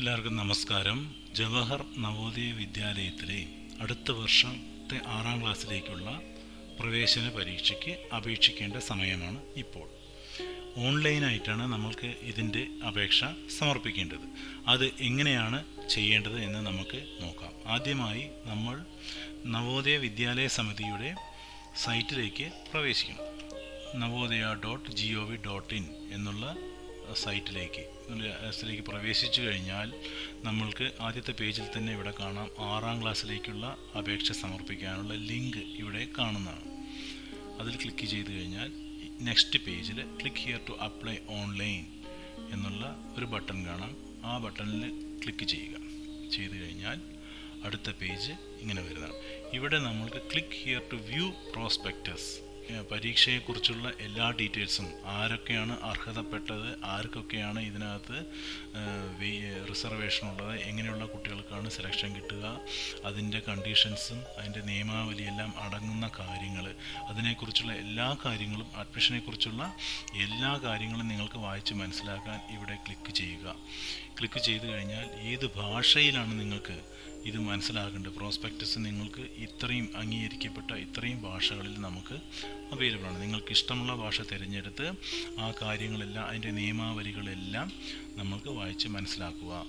എല്ലാവർക്കും നമസ്കാരം. ജവഹർ നവോദയ വിദ്യാലയത്തിലെ അടുത്ത വർഷത്തെ ആറാം ക്ലാസ്സിലേക്കുള്ള പ്രവേശന പരീക്ഷയ്ക്ക് അപേക്ഷിക്കേണ്ട സമയമാണ് ഇപ്പോൾ. ഓൺലൈനായിട്ടാണ് നമ്മൾക്ക് ഇതിന്റെ അപേക്ഷ സമർപ്പിക്കേണ്ടത്. അത് എങ്ങനെയാണ് ചെയ്യേണ്ടത് എന്ന് നമുക്ക് നോക്കാം. ആദ്യമായി നമ്മൾ നവോദയ വിദ്യാലയ സമിതിയുടെ സൈറ്റിലേക്ക് പ്രവേശിക്കണം. Navodaya dot G O V dot in എന്നുള്ള സൈറ്റിലേക്ക് സൈറ്റിലേക്ക് പ്രവേശിച്ചു കഴിഞ്ഞാൽ നമ്മൾക്ക് ആദ്യത്തെ പേജിൽ തന്നെ ഇവിടെ കാണാം ആറാം ക്ലാസ്സിലേക്കുള്ള അപേക്ഷ സമർപ്പിക്കാനുള്ള ലിങ്ക് ഇവിടെ കാണുന്നതാണ്. അതിൽ ക്ലിക്ക് ചെയ്ത് കഴിഞ്ഞാൽ നെക്സ്റ്റ് പേജിൽ click here to apply online എന്നുള്ള ഒരു ബട്ടൺ കാണാം. ആ ബട്ടണിൽ ക്ലിക്ക് ചെയ്യുക. ചെയ്തു കഴിഞ്ഞാൽ അടുത്ത പേജ് ഇങ്ങനെ വരുന്നതാണ്. ഇവിടെ നമ്മൾക്ക് click here to view prospectus പരീക്ഷയെക്കുറിച്ചുള്ള എല്ലാ ഡീറ്റെയിൽസും ആരൊക്കെയാണ് അർഹതപ്പെട്ടത് ആർക്കൊക്കെയാണ് ഇതിനകത്ത് റിസർവേഷൻ ഉള്ളത് എങ്ങനെയുള്ള കുട്ടികൾക്കാണ് സെലക്ഷൻ കിട്ടുക അതിന്റെ കണ്ടീഷൻസും അതിന്റെ നിയമാവലിയെല്ലാം അടങ്ങുന്ന കാര്യങ്ങൾ. അതിനെക്കുറിച്ചുള്ള എല്ലാ കാര്യങ്ങളും അഡ്മിഷനെക്കുറിച്ചുള്ള എല്ലാ കാര്യങ്ങളും നിങ്ങൾക്ക് വായിച്ച് മനസ്സിലാക്കാൻ ഇവിടെ ക്ലിക്ക് ചെയ്യുക. ക്ലിക്ക് ചെയ്ത് കഴിഞ്ഞാൽ ഏത് ഭാഷയിലാണ് നിങ്ങൾക്ക് ഇത് മനസ്സിലാക്കേണ്ടത് പ്രോസ്പെക്റ്റസ് നിങ്ങൾക്ക് ഇത്രയും അംഗീകരിക്കപ്പെട്ട ഇത്രയും ഭാഷകളിൽ നമുക്ക് അവൈലബിൾ ആണ്. നിങ്ങൾക്ക് ഇഷ്ടമുള്ള ഭാഷ തിരഞ്ഞെടുത്ത് ആ കാര്യങ്ങളെല്ലാം അതിന്റെ നിയമാവലികളെല്ലാം നമ്മൾക്ക് വായിച്ച് മനസ്സിലാക്കുക.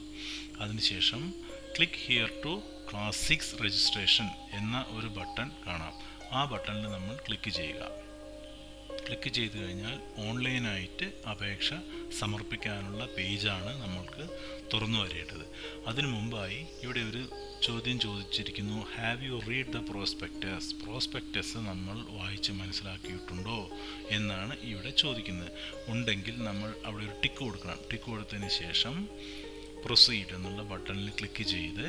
അതിനുശേഷം click here to class six registration എന്ന ഒരു ബട്ടൺ കാണാം. ആ ബട്ടണിൽ നമ്മൾ ക്ലിക്ക് ചെയ്യുക. ക്ലിക്ക് ചെയ്ത് കഴിഞ്ഞാൽ ഓൺലൈനായിട്ട് അപേക്ഷ സമർപ്പിക്കാനുള്ള പേജാണ് നമ്മൾക്ക് തുറന്നു വരേണ്ടത്. അതിനു മുമ്പായി ഇവിടെ ഒരു ചോദ്യം ചോദിച്ചിരിക്കുന്നു. Have you read the prospectus prospectus നമ്മൾ വായിച്ച് മനസ്സിലാക്കിയിട്ടുണ്ടോ എന്നാണ് ഇവിടെ ചോദിക്കുന്നത്. ഉണ്ടെങ്കിൽ നമ്മൾ അവിടെ ഒരു ടിക്ക് കൊടുക്കണം. ടിക്ക് കൊടുത്തതിന് ശേഷം പ്രൊസീഡ് എന്നുള്ള ബട്ടണിൽ ക്ലിക്ക് ചെയ്ത്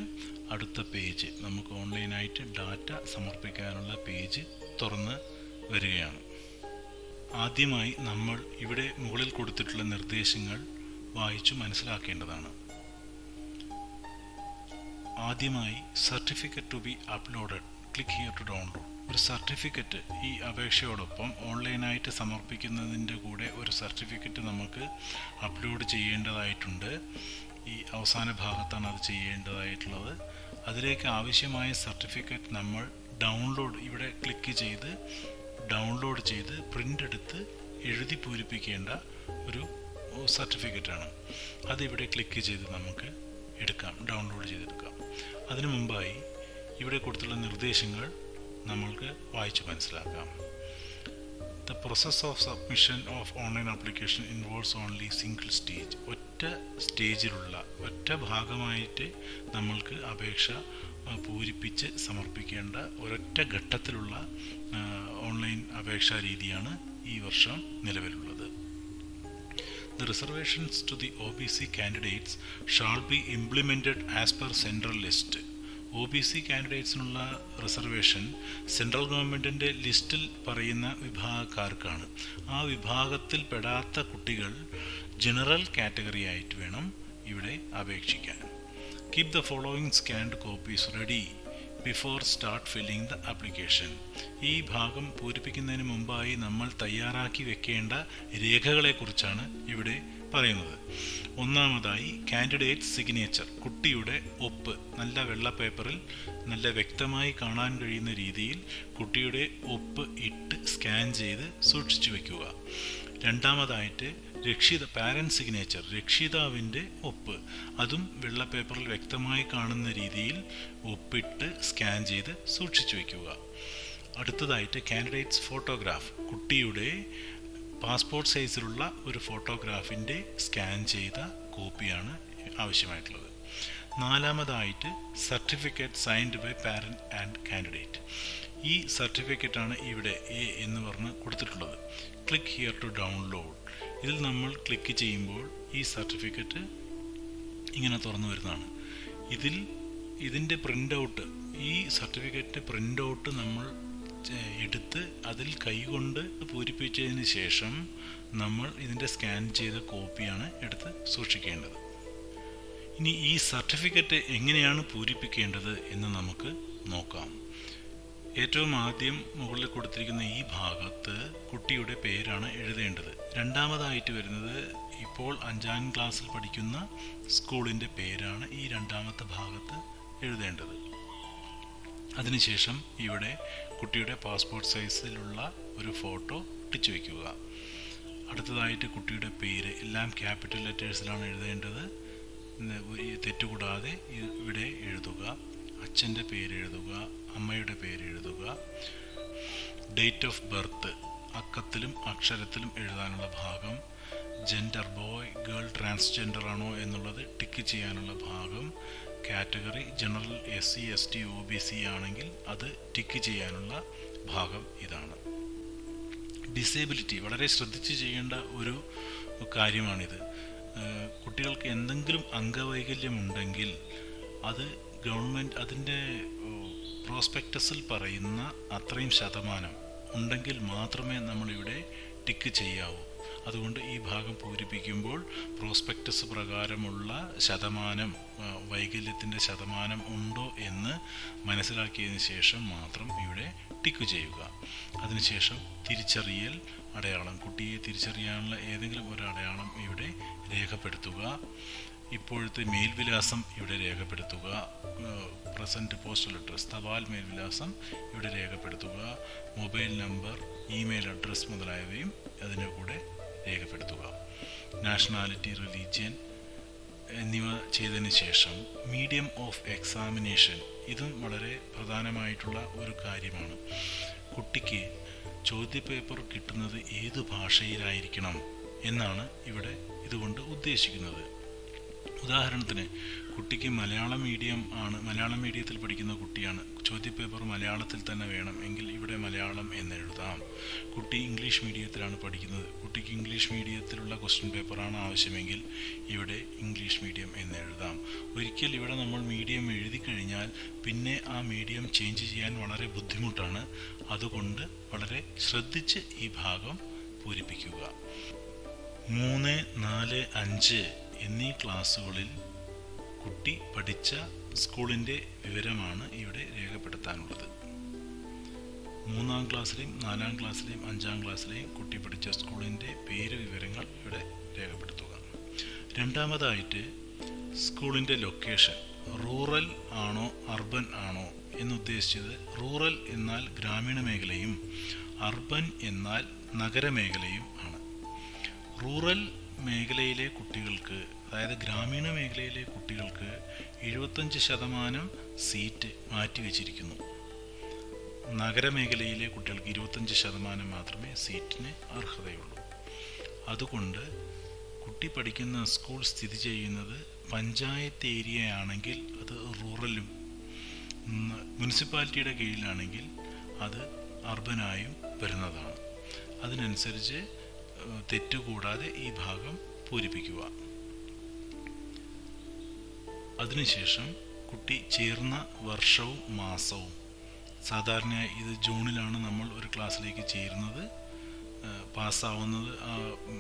അടുത്ത പേജ് നമുക്ക് ഓൺലൈനായിട്ട് ഡാറ്റ സമർപ്പിക്കാനുള്ള പേജ് തുറന്ന് വരികയാണ്. ആദ്യമായി നമ്മൾ ഇവിടെ മുകളിൽ കൊടുത്തിട്ടുള്ള നിർദ്ദേശങ്ങൾ വായിച്ചു മനസ്സിലാക്കേണ്ടതാണ്. ആദ്യമായി certificate to be uploaded click here to download ഒരു സർട്ടിഫിക്കറ്റ് ഈ അപേക്ഷയോടൊപ്പം ഓൺലൈനായിട്ട് സമർപ്പിക്കുന്നതിന്റെ കൂടെ ഒരു സർട്ടിഫിക്കറ്റ് നമുക്ക് അപ്ലോഡ് ചെയ്യേണ്ടതായിട്ടുണ്ട്. ഈ അവസാന ഭാഗത്താണ് അത് ചെയ്യേണ്ടതായിട്ടുള്ളത്. അതിലേക്ക് ആവശ്യമായ സർട്ടിഫിക്കറ്റ് നമ്മൾ ഡൗൺലോഡ് ഇവിടെ ക്ലിക്ക് ചെയ്ത് ഡൗൺലോഡ് ചെയ്ത് പ്രിന്റ് എടുത്ത് എഴുതി പൂരിപ്പിക്കേണ്ട ഒരു സർട്ടിഫിക്കറ്റാണ് അതിവിടെ ക്ലിക്ക് ചെയ്ത് നമുക്ക് എടുക്കാം ഡൗൺലോഡ് ചെയ്തെടുക്കാം. അതിനു മുമ്പായി ഇവിടെ കൊടുത്തുള്ള നിർദ്ദേശങ്ങൾ നമ്മൾക്ക് വായിച്ച് മനസ്സിലാക്കാം. The process of submission of online application involves only single stage ഒറ്റ സ്റ്റേജിലുള്ള ഒറ്റ ഭാഗമായിട്ട് നമ്മൾക്ക് അപേക്ഷ പൂരിപ്പിച്ച് സമർപ്പിക്കേണ്ട ഒരൊറ്റ ഘട്ടത്തിലുള്ള ഓൺലൈൻ അപേക്ഷാ രീതിയാണ് ഈ വർഷം നിലവിലുള്ളത്. The reservations to the OBC candidates shall be implemented as per central list O B C കാൻഡിഡേറ്റ്സിനുള്ള reservation central ഗവൺമെന്റിന്റെ ലിസ്റ്റിൽ പറയുന്ന വിഭാഗക്കാർക്കാണ്. ആ വിഭാഗത്തിൽ പെടാത്ത കുട്ടികൾ ജനറൽ കാറ്റഗറി ആയിട്ട് വേണം ഇവിടെ അപേക്ഷിക്കാൻ. Keep the following scanned copies ready before start filling the application ഈ ഭാഗം പൂരിപ്പിക്കുന്നതിന് മുമ്പായി നമ്മൾ തയ്യാറാക്കി വെക്കേണ്ട രേഖകളെക്കുറിച്ചാണ് ഇവിടെ പറയുന്നത്. ഒന്നാമതായി കാൻഡിഡേറ്റ് സിഗ്നേച്ചർ കുട്ടിയുടെ ഒപ്പ് നല്ല വെള്ള പേപ്പറിൽ നല്ല വ്യക്തമായി കാണാൻ കഴിയുന്ന രീതിയിൽ കുട്ടിയുടെ ഒപ്പ് ഇട്ട് സ്കാൻ ചെയ്ത് സൂക്ഷിച്ചു വയ്ക്കുക രണ്ടാമതായിട്ട് രക്ഷിത പാരന്റ് സിഗ്നേച്ചർ രക്ഷിതാവിന്റെ ഒപ്പ്. അതും വെള്ള പേപ്പറിൽ വ്യക്തമായി കാണുന്ന രീതിയിൽ ഒപ്പിട്ട് സ്കാൻ ചെയ്ത് സൂക്ഷിച്ചു വയ്ക്കുക അടുത്തതായിട്ട് കാൻഡിഡേറ്റ്സ് ഫോട്ടോഗ്രാഫ്. കുട്ടിയുടെ പാസ്പോർട്ട് സൈസിലുള്ള ഒരു ഫോട്ടോഗ്രാഫിന്റെ സ്കാൻ ചെയ്ത കോപ്പിയാണ് ആവശ്യമായിട്ടുള്ളത്. നാലാമതായിട്ട് certificate signed by parent and candidate ഈ സർട്ടിഫിക്കറ്റാണ് ഇവിടെ എ എന്ന് പറഞ്ഞ് കൊടുത്തിട്ടുള്ളത്. ക്ലിക്ക് ഹിയർ ടു ഡൗൺലോഡ് ഇതിൽ നമ്മൾ ക്ലിക്ക് ചെയ്യുമ്പോൾ ഈ സർട്ടിഫിക്കറ്റ് ഇങ്ങനെ തുറന്നു വരുന്നതാണ്. ഇതിൽ ഇതിന്റെ പ്രിന്റ് ഔട്ട് ഈ സർട്ടിഫിക്കറ്റ് പ്രിന്റ് ഔട്ട് നമ്മൾ എടുത്ത് അതിൽ കൈകൊണ്ട് പൂരിപ്പിച്ചതിന് ശേഷം നമ്മൾ ഇതിന്റെ സ്കാൻ ചെയ്ത കോപ്പിയാണ് എടുത്ത് സൂക്ഷിക്കേണ്ടത്. ഇനി ഈ സർട്ടിഫിക്കറ്റ് എങ്ങനെയാണ് പൂരിപ്പിക്കേണ്ടത് എന്ന് നമുക്ക് നോക്കാം. ഏറ്റവും ആദ്യം മുകളിൽ കൊടുത്തിരിക്കുന്ന ഈ ഭാഗത്ത് കുട്ടിയുടെ പേരാണ് എഴുതേണ്ടത്. രണ്ടാമതായിട്ട് വരുന്നത് ഇപ്പോൾ അഞ്ചാം ക്ലാസ്സിൽ പഠിക്കുന്ന സ്കൂളിന്റെ പേരാണ് ഈ രണ്ടാമത്തെ ഭാഗത്ത് എഴുതേണ്ടത്. അതിനുശേഷം ഇവിടെ കുട്ടിയുടെ പാസ്പോർട്ട് സൈസിലുള്ള ഒരു ഫോട്ടോ ഒട്ടിച്ചു വയ്ക്കുക അടുത്തതായിട്ട് കുട്ടിയുടെ പേര് എല്ലാം ക്യാപിറ്റൽ ലെറ്റേഴ്സിലാണ് എഴുതേണ്ടത്. തെറ്റുകൂടാതെ ഇവിടെ എഴുതുക. അച്ഛന്റെ പേര് എഴുതുക അമ്മയുടെ പേര് എഴുതുക. ഡേറ്റ് ഓഫ് ബർത്ത് അക്കത്തിലും അക്ഷരത്തിലും എഴുതാനുള്ള ഭാഗം. ജെൻഡർ ബോയ് ഗേൾ ട്രാൻസ്ജെൻഡർ ആണോ എന്നുള്ളത് ടിക്ക് ചെയ്യാനുള്ള ഭാഗം category general S C S T O B C ആണെങ്കിൽ അത് ടിക്ക് ചെയ്യാനുള്ള ഭാഗം ഇതാണ്. ഡിസേബിലിറ്റി വളരെ ശ്രദ്ധിച്ച് ചെയ്യേണ്ട ഒരു കാര്യമാണിത്. കുട്ടികൾക്ക് എന്തെങ്കിലും അംഗവൈകല്യമുണ്ടെങ്കിൽ അത് ഗവൺമെന്റ് അതിന്റെ പ്രോസ്പെക്ടസിൽ പറയുന്ന അത്രയും ശതമാനം ഉണ്ടെങ്കിൽ മാത്രമേ നമ്മളിവിടെ ടിക്ക് ചെയ്യാവൂ. അതുകൊണ്ട് ഈ ഭാഗം പൂരിപ്പിക്കുമ്പോൾ പ്രോസ്പെക്ടസ് പ്രകാരമുള്ള ശതമാനം വൈകല്യത്തിന്റെ ശതമാനം ഉണ്ടോ എന്ന് മനസ്സിലാക്കിയതിന് ശേഷം മാത്രം ഇവിടെ ടിക്ക് ചെയ്യുക. അതിനുശേഷം തിരിച്ചറിയൽ അടയാളം കുട്ടിയെ തിരിച്ചറിയാനുള്ള ഏതെങ്കിലും ഒരു അടയാളം ഇവിടെ രേഖപ്പെടുത്തുക. ഇപ്പോഴത്തെ മേൽവിലാസം ഇവിടെ രേഖപ്പെടുത്തുക. പ്രസന്റ് പോസ്റ്റൽ അഡ്രസ്സ് തപാൽ മേൽവിലാസം ഇവിടെ രേഖപ്പെടുത്തുക. മൊബൈൽ നമ്പർ ഇമെയിൽ അഡ്രസ്സ് മുതലായവയും അതിന്റെ കൂടെ രേഖപ്പെടുത്തുക. നാഷണാലിറ്റി റിലീജിയൻ എന്നിവ ചെയ്തതിന് ശേഷം മീഡിയം ഓഫ് എക്സാമിനേഷൻ ഇതും വളരെ പ്രധാനമായിട്ടുള്ള ഒരു കാര്യമാണ്. കുട്ടിക്ക് ചോദ്യപേപ്പർ കിട്ടുന്നത് ഏത് ഭാഷയിലായിരിക്കണം എന്നാണ് ഇവിടെ ഇതുകൊണ്ട് ഉദ്ദേശിക്കുന്നത്. ഉദാഹരണത്തിന് കുട്ടിക്ക് മലയാളം മീഡിയം ആണ് മലയാളം മീഡിയത്തിൽ പഠിക്കുന്ന കുട്ടിയാണ്. ചോദ്യപേപ്പർ മലയാളത്തിൽ തന്നെ വേണം എങ്കിൽ ഇവിടെ മലയാളം എന്നെഴുതാം കുട്ടി ഇംഗ്ലീഷ് മീഡിയത്തിലാണ് പഠിക്കുന്നത്. കുട്ടിക്ക് ഇംഗ്ലീഷ് മീഡിയത്തിലുള്ള ക്വസ്റ്റ്യൻ പേപ്പറാണ് ആവശ്യമെങ്കിൽ ഇവിടെ ഇംഗ്ലീഷ് മീഡിയം എന്നെഴുതാം ഒരിക്കൽ ഇവിടെ നമ്മൾ മീഡിയം എഴുതി കഴിഞ്ഞാൽ പിന്നെ ആ മീഡിയം ചേഞ്ച് ചെയ്യാൻ വളരെ ബുദ്ധിമുട്ടാണ്. അതുകൊണ്ട് വളരെ ശ്രദ്ധിച്ച് ഈ ഭാഗം പൂരിപ്പിക്കുക. മൂന്ന് നാല് അഞ്ച് എന്നീ ക്ലാസ്സുകളിൽ കുട്ടി പഠിച്ച സ്കൂളിന്റെ വിവരമാണ് ഇവിടെ രേഖപ്പെടുത്താനുള്ളത്. മൂന്നാം ക്ലാസ്സിലെയും നാലാം ക്ലാസ്സിലെയും അഞ്ചാം ക്ലാസ്സിലെയും കുട്ടി പഠിച്ച സ്കൂളിന്റെ പേര് വിവരങ്ങൾ ഇവിടെ രേഖപ്പെടുത്തുക. രണ്ടാമതായിട്ട് സ്കൂളിന്റെ ലൊക്കേഷൻ റൂറൽ ആണോ അർബൻ ആണോ എന്നുദ്ദേശിച്ചത് റൂറൽ എന്നാൽ ഗ്രാമീണ മേഖലയും അർബൻ എന്നാൽ നഗരമേഖലയും ആണ്. റൂറൽ മേഖലയിലെ കുട്ടികൾക്ക് അതായത് ഗ്രാമീണ മേഖലയിലെ കുട്ടികൾക്ക് എഴുപത്തഞ്ച് ശതമാനം സീറ്റ് മാറ്റിവെച്ചിരിക്കുന്നു നഗരമേഖലയിലെ കുട്ടികൾക്ക് ഇരുപത്തഞ്ച് ശതമാനം മാത്രമേ സീറ്റിന് അർഹതയുള്ളൂ. അതുകൊണ്ട് കുട്ടി പഠിക്കുന്ന സ്കൂൾ സ്ഥിതി ചെയ്യുന്നത് പഞ്ചായത്ത് ഏരിയ ആണെങ്കിൽ അത് റൂറലും മുനിസിപ്പാലിറ്റിയുടെ കീഴിലാണെങ്കിൽ അത് അർബനായും വരുന്നതാണ്. അതിനനുസരിച്ച് തെറ്റുകൂടാതെ ഈ ഭാഗം പൂരിപ്പിക്കുക. അതിനുശേഷം കുട്ടി ചേർന്ന വർഷവും മാസവും. സാധാരണ ഇത് ജൂണിലാണ് നമ്മൾ ഒരു ക്ലാസ്സിലേക്ക് ചേരുന്നത്. പാസ്സാവുന്നത്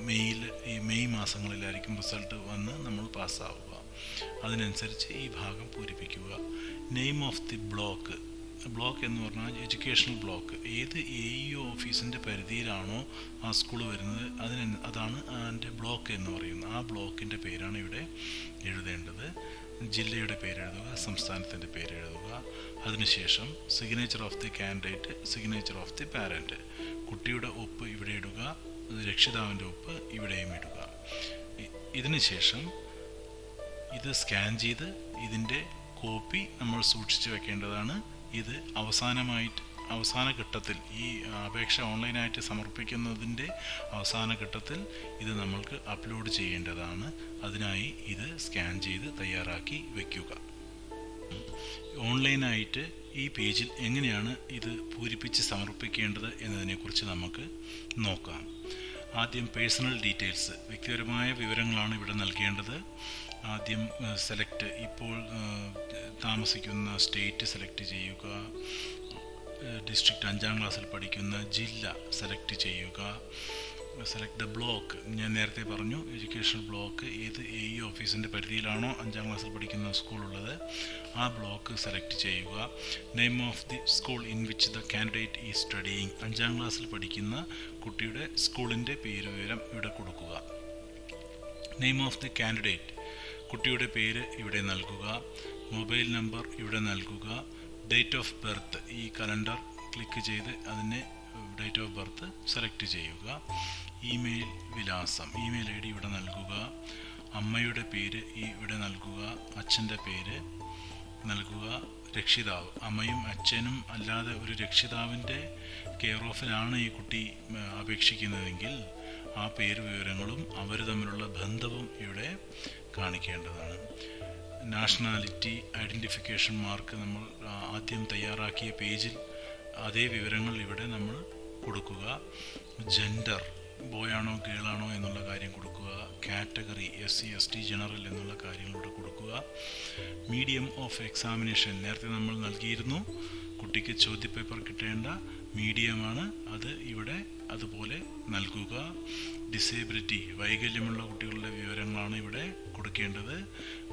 മെയ്യിൽ ഈ മെയ് മാസങ്ങളിലായിരിക്കും റിസൾട്ട് വന്ന് നമ്മൾ പാസ്സാവുക. അതിനനുസരിച്ച് ഈ ഭാഗം പൂരിപ്പിക്കുക. Name of the block. Block എന്ന് പറഞ്ഞാൽ എഡ്യൂക്കേഷണൽ ബ്ലോക്ക്. ഏത് എ ഇ ഓഫീസിന്റെ പരിധിയിലാണോ ആ സ്കൂൾ വരുന്നത് അതിന് അതാണ് അതിന്റെ ബ്ലോക്ക് എന്ന് പറയുന്നത്. ആ ബ്ലോക്കിന്റെ പേരാണ് ഇവിടെ എഴുതേണ്ടത്. ജില്ലയുടെ പേരെഴുതുക സംസ്ഥാനത്തിന്റെ പേരെഴുതുക അതിനുശേഷം signature of the candidate signature of the parent കുട്ടിയുടെ ഒപ്പ് ഇവിടെ ഇടുക രക്ഷിതാവിന്റെ ഒപ്പ് ഇവിടെയും ഇടുക. ഇതിനുശേഷം ഇതിന് ശേഷം ഇത് സ്കാൻ ചെയ്ത് ഇതിന്റെ കോപ്പി നമ്മൾ സൂക്ഷിച്ചു വെക്കേണ്ടതാണ്. ഇത് അവസാനമായിട്ട് അവസാന ഘട്ടത്തിൽ ഈ അപേക്ഷ ഓൺലൈനായിട്ട് സമർപ്പിക്കുന്നതിന്റെ അവസാന ഘട്ടത്തിൽ ഇത് നമ്മൾക്ക് അപ്ലോഡ് ചെയ്യേണ്ടതാണ്. അതിനായി ഇത് സ്കാൻ ചെയ്ത് തയ്യാറാക്കി വയ്ക്കുക ഓൺലൈനായിട്ട് ഈ പേജിൽ എങ്ങനെയാണ് ഇത് പൂരിപ്പിച്ച് സമർപ്പിക്കേണ്ടത് എന്നതിനെക്കുറിച്ച് നമുക്ക് നോക്കാം. ആദ്യം പേഴ്സണൽ ഡീറ്റെയിൽസ്. വ്യക്തിപരമായ വിവരങ്ങളാണ് ഇവിടെ നൽകേണ്ടത്. ആദ്യം സെലക്ട് ഇപ്പോൾ താമസിക്കുന്ന സ്റ്റേറ്റ് സെലക്ട് ചെയ്യുക. ഡിസ്ട്രിക്റ്റ് അഞ്ചാം ക്ലാസ്സിൽ പഠിക്കുന്ന ജില്ല സെലക്ട് ചെയ്യുക. സെലക്ട് ദ ബ്ലോക്ക് ഞാൻ നേരത്തെ പറഞ്ഞു എഡ്യൂക്കേഷണൽ ബ്ലോക്ക് ഏത് എ ഇ ഓഫീസിന്റെ പരിധിയിലാണോ അഞ്ചാം ക്ലാസ്സിൽ പഠിക്കുന്ന സ്കൂളുള്ളത് ആ ബ്ലോക്ക് സെലക്ട് ചെയ്യുക. Name of the school in which the candidate is studying അഞ്ചാം ക്ലാസ്സിൽ പഠിക്കുന്ന കുട്ടിയുടെ സ്കൂളിന്റെ പേര് വിവരം ഇവിടെ കൊടുക്കുക. നെയിം ഓഫ് ദി കാൻഡിഡേറ്റ് കുട്ടിയുടെ പേര് ഇവിടെ നൽകുക. മൊബൈൽ നമ്പർ ഇവിടെ നൽകുക. ഡേറ്റ് ഓഫ് ബർത്ത് ഈ കലണ്ടർ ക്ലിക്ക് ചെയ്ത് അതിനെ ഡേറ്റ് ഓഫ് ബർത്ത് സെലക്ട് ചെയ്യുക. ഇമെയിൽ വിലാസം. ഇമെയിൽ ഐ ഡി ഇവിടെ നൽകുക. അമ്മയുടെ പേര് ഈ ഇവിടെ നൽകുക. അച്ഛന്റെ പേര് നൽകുക. രക്ഷിതാവ്. അമ്മയും അച്ഛനും അല്ലാതെ ഒരു രക്ഷിതാവിന്റെ കെയർ ഓഫിലാണ് ഈ കുട്ടി അപേക്ഷിക്കുന്നതെങ്കിൽ ആ പേര് വിവരങ്ങളും അവർ തമ്മിലുള്ള ബന്ധവും ഇവിടെ കാണിക്കേണ്ടതാണ്. നാഷണാലിറ്റി ഐഡന്റിഫിക്കേഷൻ മാർക്ക് നമ്മൾ ആദ്യം തയ്യാറാക്കിയ പേജിൽ അതേ വിവരങ്ങൾ ഇവിടെ നമ്മൾ കൊടുക്കുക. ജെൻഡർ ബോയാണോ ഗേളാണോ എന്നുള്ള കാര്യം കൊടുക്കുക. Category S C S T general എന്നുള്ള കാര്യങ്ങളിലൂടെ കൊടുക്കുക. മീഡിയം ഓഫ് എക്സാമിനേഷൻ നേരത്തെ നമ്മൾ നൽകിയിരുന്നു. കുട്ടിക്ക് ചോദ്യപേപ്പർ കിട്ടേണ്ട മീഡിയമാണ് അത് ഇവിടെ അതുപോലെ നൽകുക. ഡിസേബിലിറ്റി വൈകല്യമുള്ള കുട്ടികളുടെ വിവരങ്ങളാണ് ഇവിടെ കൊടുക്കേണ്ടത്.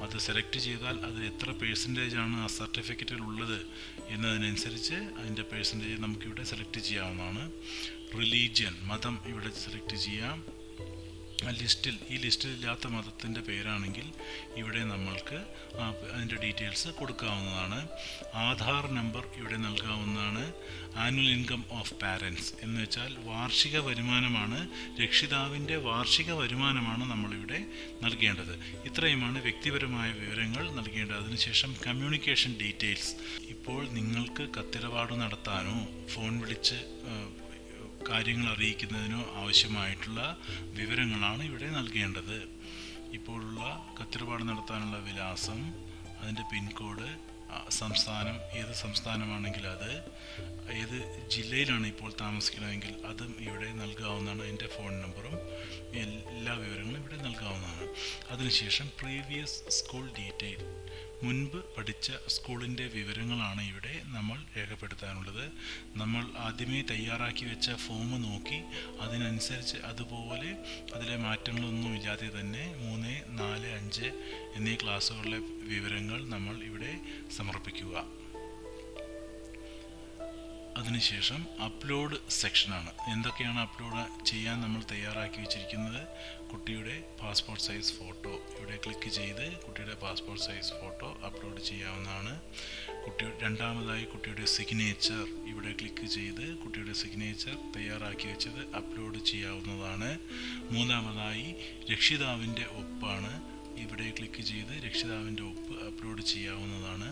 അത് സെലക്ട് ചെയ്താൽ അത് എത്ര പേഴ്സന്റേജ് ആണ് ആ സർട്ടിഫിക്കറ്റിൽ ഉള്ളത് എന്നതിനനുസരിച്ച് അതിന്റെ പേഴ്സന്റേജ് നമുക്കിവിടെ സെലക്ട് ചെയ്യാവുന്നതാണ്. റിലീജിയൻ മതം ഇവിടെ സെലക്ട് ചെയ്യാം. ആ ലിസ്റ്റിൽ ഈ ലിസ്റ്റിൽ ഇല്ലാത്ത മതത്തിന്റെ പേരാണെങ്കിൽ ഇവിടെ നമ്മൾക്ക് അതിന്റെ ഡീറ്റെയിൽസ് കൊടുക്കാവുന്നതാണ്. ആധാർ നമ്പർ ഇവിടെ നൽകാവുന്നതാണ്. ആനുവൽ ഇൻകം ഓഫ് പാരൻസ് എന്ന് വെച്ചാൽ വാർഷിക വരുമാനമാണ് രക്ഷിതാവിന്റെ വാർഷിക വരുമാനമാണ് നമ്മളിവിടെ നൽകേണ്ടത്. ഇത്രയുമാണ് വ്യക്തിപരമായ വിവരങ്ങൾ നൽകേണ്ടത്. അതിനുശേഷം കമ്മ്യൂണിക്കേഷൻ ഡീറ്റെയിൽസ്. ഇപ്പോൾ നിങ്ങൾക്ക് കത്തിടപാട് നടത്താനോ ഫോൺ വിളിച്ച് കാര്യങ്ങൾ അറിയിക്കുന്നതിനോ ആവശ്യമായിട്ടുള്ള വിവരങ്ങളാണ് ഇവിടെ നൽകേണ്ടത്. ഇപ്പോഴുള്ള കത്തിടപാട് നടത്താനുള്ള വിലാസം അതിന്റെ പിൻകോഡ് സംസ്ഥാനം ഏത് സംസ്ഥാനമാണെങ്കിൽ അത് ഏത് ജില്ലയിലാണ് ഇപ്പോൾ താമസിക്കുന്നതെങ്കിൽ അതും ഇവിടെ നൽകാവുന്നതാണ്. എന്റെ ഫോൺ നമ്പറും എല്ലാ വിവരങ്ങളും ഇവിടെ നൽകാവുന്നതാണ്. അതിനുശേഷം പ്രീവിയസ് സ്കൂൾ ഡീറ്റെയിൽ മുൻപ് പഠിച്ച സ്കൂളിന്റെ വിവരങ്ങളാണ് ഇവിടെ നമ്മൾ രേഖപ്പെടുത്താനുള്ളത്. നമ്മൾ ആദ്യമേ തയ്യാറാക്കി വെച്ച ഫോം നോക്കി അതിനനുസരിച്ച് അതുപോലെ അതിലെ മാറ്റങ്ങളൊന്നും ഇല്ലാതെ തന്നെ മൂന്ന് നാല് അഞ്ച് എന്നീ ക്ലാസ്സുകളിലെ വിവരങ്ങൾ നമ്മൾ ഇവിടെ സമർപ്പിക്കുക. അതിനുശേഷം അപ്ലോഡ് സെക്ഷനാണ്. എന്തൊക്കെയാണ് അപ്ലോഡ് ചെയ്യാൻ നമ്മൾ തയ്യാറാക്കി വെച്ചിരിക്കുന്നത്? കുട്ടിയുടെ പാസ്പോർട്ട് സൈസ് ഫോട്ടോ. ക്ലിക്ക് ചെയ്ത് കുട്ടിയുടെ പാസ്പോർട്ട് സൈസ് ഫോട്ടോ അപ്ലോഡ് ചെയ്യാവുന്നതാണ്. കുട്ടി രണ്ടാമതായി കുട്ടിയുടെ സിഗ്നേച്ചർ ഇവിടെ ക്ലിക്ക് ചെയ്ത് കുട്ടിയുടെ സിഗ്നേച്ചർ തയ്യാറാക്കി വെച്ചത് അപ്ലോഡ് ചെയ്യാവുന്നതാണ്. മൂന്നാമതായി രക്ഷിതാവിന്റെ ഒപ്പാണ് ഇവിടെ ക്ലിക്ക് ചെയ്ത് രക്ഷിതാവിന്റെ ഒപ്പ് അപ്ലോഡ് ചെയ്യാവുന്നതാണ്.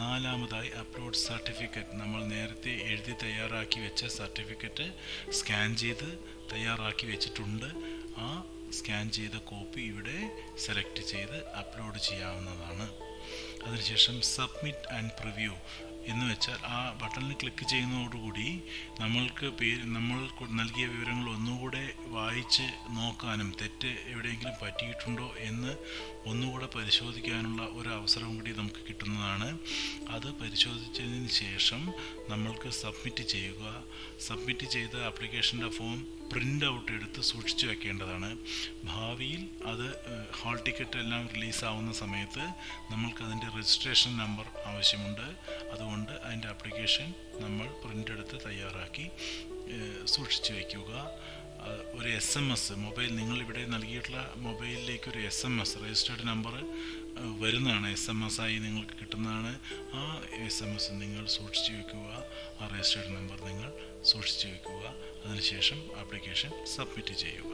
നാലാമതായി അപ്ലോഡ് സർട്ടിഫിക്കറ്റ് നമ്മൾ നേരത്തെ എഴുതി തയ്യാറാക്കി വെച്ച സർട്ടിഫിക്കറ്റ് സ്കാൻ ചെയ്ത് തയ്യാറാക്കി വെച്ചിട്ടുണ്ട്. ആ സ്കാൻ ചെയ്ത കോപ്പി ഇവിടെ സെലക്ട് ചെയ്ത് അപ്ലോഡ് ചെയ്യാവുന്നതാണ്. അതിനുശേഷം സബ്മിറ്റ് ആൻഡ് പ്രിവ്യൂ എന്ന് വെച്ചാൽ ആ ബട്ടണിൽ ക്ലിക്ക് ചെയ്യുന്നതോടുകൂടി നമ്മൾക്ക് പേര് നമ്മൾ നൽകിയ വിവരങ്ങൾ ഒന്നുകൂടെ വായിച്ച് നോക്കാനും തെറ്റ് എവിടെയെങ്കിലും പറ്റിയിട്ടുണ്ടോ എന്ന് ഒന്നുകൂടെ പരിശോധിക്കാനുള്ള ഒരു അവസരം കൂടി നമുക്ക് കിട്ടുന്നതാണ്. അത് പരിശോധിച്ചതിന് ശേഷം നമ്മൾക്ക് സബ്മിറ്റ് ചെയ്യുക. സബ്മിറ്റ് ചെയ്ത ആപ്ലിക്കേഷന്റെ ഫോം പ്രിന്റ് ഔട്ട് എടുത്ത് സൂക്ഷിച്ചു വെക്കേണ്ടതാണ്. ഭാവിയിൽ അത് ഹാൾ ടിക്കറ്റ് എല്ലാം റിലീസാവുന്ന സമയത്ത് നമ്മൾക്ക് അതിന്റെ രജിസ്ട്രേഷൻ നമ്പർ ആവശ്യമുണ്ട്. അതുകൊണ്ട് അതിന്റെ ആപ്ലിക്കേഷൻ നമ്മൾ പ്രിന്റ് എടുത്ത് തയ്യാറാക്കി സൂക്ഷിച്ചു വയ്ക്കുക ഒരു എസ് എം എസ് മൊബൈൽ നിങ്ങളിവിടെ നൽകിയിട്ടുള്ള മൊബൈലിലേക്ക് ഒരു S M S registered number വരുന്നതാണ് എസ് എം എസ് ആയി നിങ്ങൾക്ക് കിട്ടുന്നതാണ്. ആ എസ് എം എസ് നിങ്ങൾ സൂക്ഷിച്ചു വയ്ക്കുക ആ രജിസ്റ്റേർഡ് നമ്പർ നിങ്ങൾ സൂക്ഷിച്ചു വയ്ക്കുക അതിനുശേഷം ആപ്ലിക്കേഷൻ സബ്മിറ്റ് ചെയ്യുക.